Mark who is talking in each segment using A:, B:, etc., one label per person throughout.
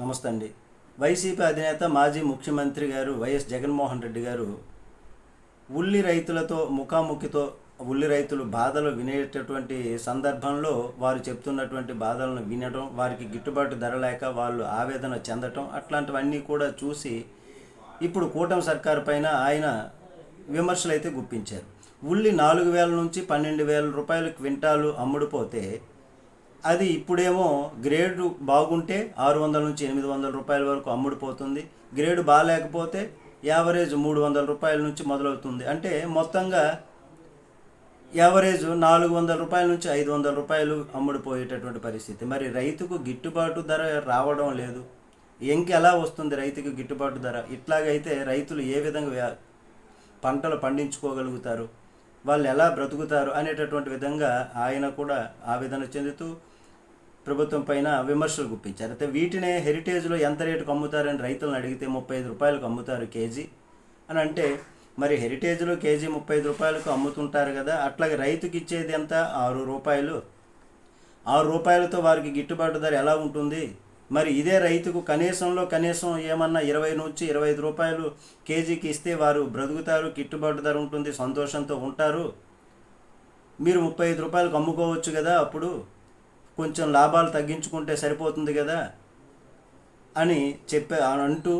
A: నమస్తే అండి. వైసీపీ అధినేత మాజీ ముఖ్యమంత్రి గారు వైఎస్ జగన్మోహన్ రెడ్డి గారు ఉల్లి రైతులతో ముఖాముఖితో ఉల్లి రైతులు బాధలు వినేటటువంటి సందర్భంలో వారు చెప్తున్నటువంటి బాధలను వినడం వారికి గిట్టుబాటు ధర లేక వాళ్ళు ఆవేదన చెందటం అట్లాంటివన్నీ కూడా చూసి ఇప్పుడు కూటమి సర్కారు పైన ఆయన విమర్శలు అయితే గుప్పించారు. ఉల్లి నాలుగు వేల నుంచి పన్నెండు వేల రూపాయలు క్వింటాలు అమ్ముడుపోతే అది ఇప్పుడేమో గ్రేడు బాగుంటే ఆరు వందల నుంచి ఎనిమిది వందల రూపాయల వరకు అమ్ముడుపోతుంది గ్రేడు బాగాలేకపోతే యావరేజ్ మూడు వందల రూపాయల నుంచి మొదలవుతుంది. అంటే మొత్తంగా యావరేజ్ నాలుగు వందల రూపాయల నుంచి ఐదు వందల రూపాయలు అమ్ముడుపోయేటటువంటి పరిస్థితి. మరి రైతుకు గిట్టుబాటు ధర రావడం లేదు. ఇంకెలా వస్తుంది రైతుకు గిట్టుబాటు ధర? ఇట్లాగైతే రైతులు ఏ విధంగా పంటలు పండించుకోగలుగుతారు? వాళ్ళు ఎలా బ్రతుకుతారు? అనేటటువంటి విధంగా ఆయన కూడా ఆవేదన చెందుతూ ప్రభుత్వం పైన విమర్శలు గుప్పించారు. అయితే వీటినే హెరిటేజ్లో ఎంత రేటుకు అమ్ముతారని రైతులను అడిగితే ముప్పై ఐదు రూపాయలకు అమ్ముతారు కేజీ అని అంటే మరి హెరిటేజ్లో కేజీ ముప్పై ఐదు రూపాయలకు అమ్ముతుంటారు కదా అట్లాగే రైతుకి ఇచ్చేది ఎంత? ఆరు రూపాయలు. ఆరు రూపాయలతో వారికి గిట్టుబాటు ధర ఎలా ఉంటుంది? మరి ఇదే రైతుకు కనీసంలో కనీసం ఏమన్నా ఇరవై నుంచి ఇరవై ఐదు రూపాయలు కేజీకి ఇస్తే వారు బ్రతుకుతారు గిట్టుబాటు ధర ఉంటుంది సంతోషంతో ఉంటారు. మీరు ముప్పై ఐదు రూపాయలకు అమ్ముకోవచ్చు కదా అప్పుడు. కొంచెం లాభాలు తగ్గించుకుంటే సరిపోతుంది కదా అని చెప్పే అంటూ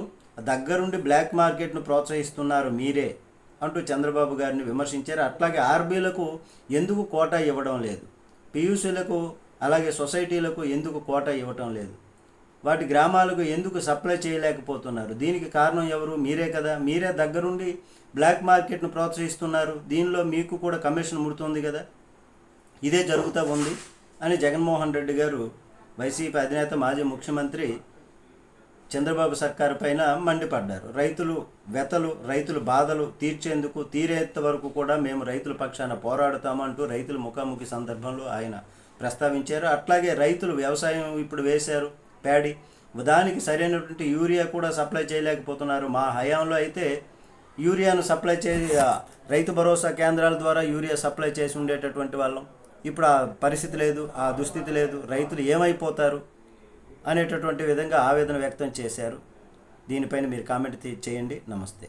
A: దగ్గరుండి బ్లాక్ మార్కెట్ను ప్రోత్సహిస్తున్నారు మీరే అంటూ చంద్రబాబు గారిని విమర్శించారు. అట్లాగే ఆర్బీలకు ఎందుకు కోటా ఇవ్వడం లేదు? పియూసీలకు అలాగే సొసైటీలకు ఎందుకు కోటా ఇవ్వటం లేదు? వాటి గ్రామాలకు ఎందుకు సప్లై చేయలేకపోతున్నారు? దీనికి కారణం ఎవరు? మీరే కదా. మీరే దగ్గరుండి బ్లాక్ మార్కెట్ను ప్రోత్సహిస్తున్నారు. దీనిలో మీకు కూడా కమిషన్ ముడుతుంది కదా. ఇదే జరుగుతూ ఉంది. అని జగన్మోహన్ రెడ్డి గారు వైసీపీ అధినేత మాజీ ముఖ్యమంత్రి చంద్రబాబు సర్కారు పైన మండిపడ్డారు. రైతులు వెతలు రైతుల బాధలు తీర్చేందుకు తీరేంత వరకు కూడా మేము రైతుల పక్షాన పోరాడుతామంటూ రైతుల ముఖాముఖి సందర్భంలో ఆయన ప్రస్తావించారు. అట్లాగే రైతులు వ్యవసాయం ఇప్పుడు వేశారు ప్యాడీ. దానికి సరైనటువంటి యూరియా కూడా సప్లై చేయలేకపోతున్నారు. మా హయాంలో అయితే యూరియాను సప్లై చే రైతు భరోసా కేంద్రాల ద్వారా యూరియా సప్లై చేసి ఉండేటటువంటి వాళ్ళం. ఇప్పుడు ఆ పరిస్థితి లేదు ఆ దుస్థితి లేదు రైతులు ఏమైపోతారు అనేటటువంటి విధంగా ఆవేదన వ్యక్తం చేశారు. దీనిపైన మీరు కామెంట్ తీ- చేయండి. నమస్తే.